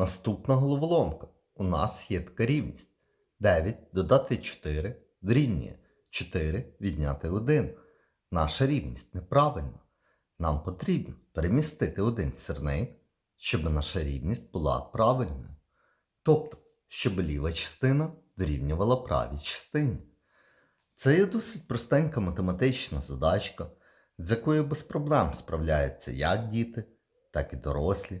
Наступна головоломка. У нас є така рівність. 9 додати 4 дорівнює 4 відняти 1. Наша рівність неправильна. Нам потрібно перемістити один сірник, щоб наша рівність була правильною. Тобто, щоб ліва частина дорівнювала правій частині. Це є досить простенька математична задачка, з якою без проблем справляються як діти, так і дорослі.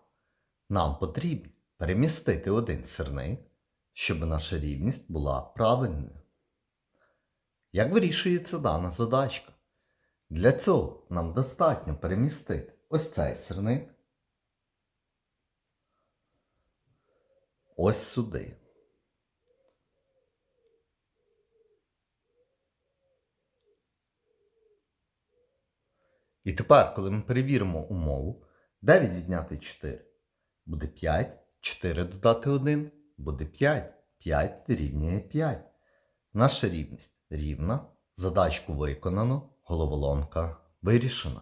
Нам потрібно перемістити один сирник, щоб наша рівність була правильною. Як вирішується дана задачка? Для цього нам достатньо перемістити ось цей сирник ось сюди. І тепер, коли ми перевіримо умову, 9 відняти 4 буде 5, 4 додати 1 буде 5, 5 рівняє 5. Наша рівність рівна, задачку виконано, головоломка вирішена.